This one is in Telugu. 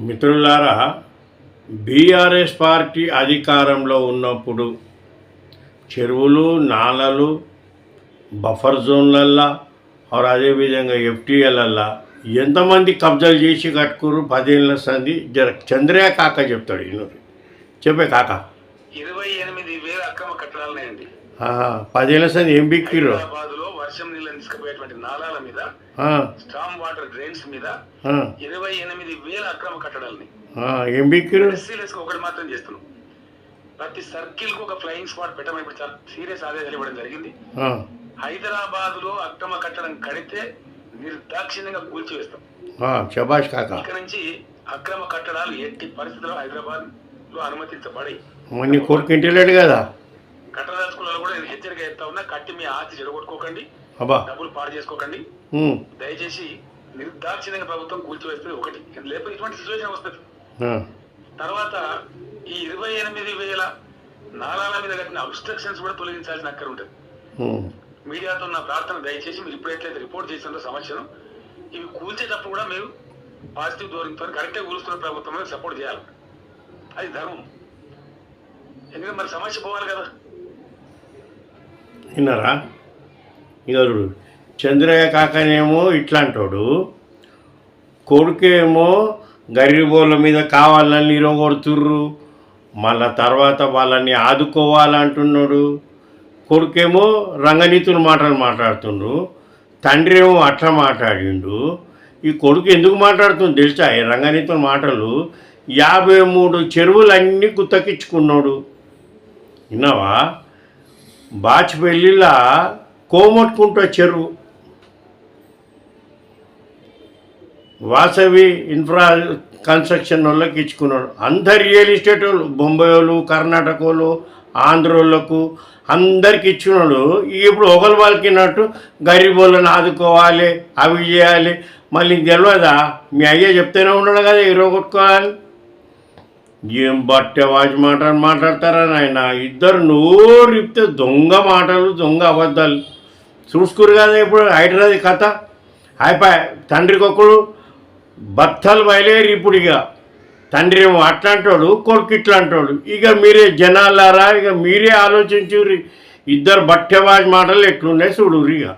మిత్రులారా బీఆర్ఎస్ పార్టీ అధికారంలో ఉన్నప్పుడు చెరువులు నాలలు బఫర్ జోన్లల్లా ఆర్ అదేవిధంగా ఎఫ్టీఎలల్లా ఎంతమంది కబ్జాలు చేసి కట్టుకురు పదేళ్ళ సంది జర చంద్రయ్య కాక చెప్తాడు ఈయన చెప్పే కాక. ఇరవై ఎనిమిది వేల అక్రమ ఆహా, పదేళ్ళ సంది ఏం బిక్కిరు వర్షం నీళ్ళని తీసుకుపోయేటువంటి నాలాల మీద స్టామ్ వాటర్ డ్రైన్స్ మీద ఇరవై ఎనిమిది వేల అక్రమ కట్టడాలని. ఒకటి మాత్రం చేస్తున్నాం. ప్రతి సర్కిల్కు ఒక ఫ్లయింగ్ స్పాట్ పెట్టమని ఇప్పుడు చాలా సీరియస్ ఆదేశాలు ఇవ్వడం జరిగింది. హైదరాబాద్లో అక్రమ కట్టడం కడితే నిర్దాక్షిణ్యంగా కూల్చివేస్తాం. ఆ, శబాష్ కాక. ఇక నుంచి అక్రమ కట్టడాలు ఎట్టి పరిస్థితుల్లో హైదరాబాద్లో అనుమతించబడి ఇంటిలేడు కదా. కట్టదలుచుకున్న కూడా నేను హెచ్చరిక చెప్తా ఉన్నా కట్టి మీ ఆస్తి చెడగొట్టుకోకండి. అబ్బా. డబ్బులు పాడు చేసుకోకండి. దయచేసి నిర్దాక్షిణ్యంగా ప్రభుత్వం కూల్చివేస్తుంది ఒకటి లేకపోతే ఇటువంటి సిచ్యువేషన్ వస్తుంది. తర్వాత ఈ ఇరవై ఎనిమిది వేల నాలాల మీద కట్టిన అబ్స్ట్రక్షన్స్ కూడా తొలగించాల్సిన అక్కర ఉంటుంది. మీడియాతో నా ప్రార్థన దయచేసి మీరు ఇప్పుడు ఎట్లయితే రిపోర్ట్ చేసిన సమస్యను ఇవి కూల్చేటప్పుడు కూడా మీరు పాజిటివ్ ధోరణితో కరెక్ట్గా కూలుస్తున్న ప్రభుత్వం సపోర్ట్ చేయాలి. అది ధర్మం. ఎందుకంటే మరి సమస్య పోవాలి కదా. విన్నారా? ఇక చంద్రయ్య కాకనేమో ఇట్లా అంటాడు కొడుకేమో గరిబోళ్ళ మీద కావాలని ఇరగొడుతుర్రు. మళ్ళా తర్వాత వాళ్ళని ఆదుకోవాలంటున్నాడు. కొడుకేమో రంగనీతుల మాటలు మాట్లాడుతుండ్రు. తండ్రి ఏమో అట్లా మాట్లాడిండు. ఈ కొడుకు ఎందుకు మాట్లాడుతుంది తెలుసా? ఈ రంగనీతుల మాటలు యాభై మూడు చెరువులన్నీ గుత్తకిచ్చుకున్నాడు. విన్నావా? బాచిపెల్లిలా కోమట్కుంట చెరువు. వాసవి ఇన్ఫ్రా కన్స్ట్రక్షన్ వాళ్ళకి ఇచ్చుకున్నాడు. అందరు రియల్ ఎస్టేట్ వాళ్ళు బొంబాయి వాళ్ళు కర్ణాటక వాళ్ళు ఆంధ్రోళ్ళకు అందరికి ఇచ్చినాడు ఇప్పుడు ఒకరు వాళ్ళకినట్టు గరీబ్ వాళ్ళని ఆదుకోవాలి అవి చేయాలి. మళ్ళీ తెలియదా మీ అయ్య చెప్తేనే ఉన్నాడు కదా ఇరవై కొట్టుకోవాలి. ఏం బట్టే వాచి మాటలు మాట్లాడతారా నాయన? ఇద్దరు నోరు ఇప్తే దొంగ మాటలు దొంగ అబద్ధాలు. చూసుకురు కదా ఇప్పుడు హైదరాబాద్ కథ. అయిపోయి తండ్రికి ఒకడు బత్తలు బయలేరు ఇప్పుడు ఇక. తండ్రి ఏమో అట్లాంటోడు కొడుకు ఇట్లాంటోడు. ఇక మీరే జనాలారా ఇక మీరే ఆలోచించుర్రి. ఇద్దరు బట్టెవాజ్ మాటలు ఎట్లున్నాయి చూడుర్రి ఇక.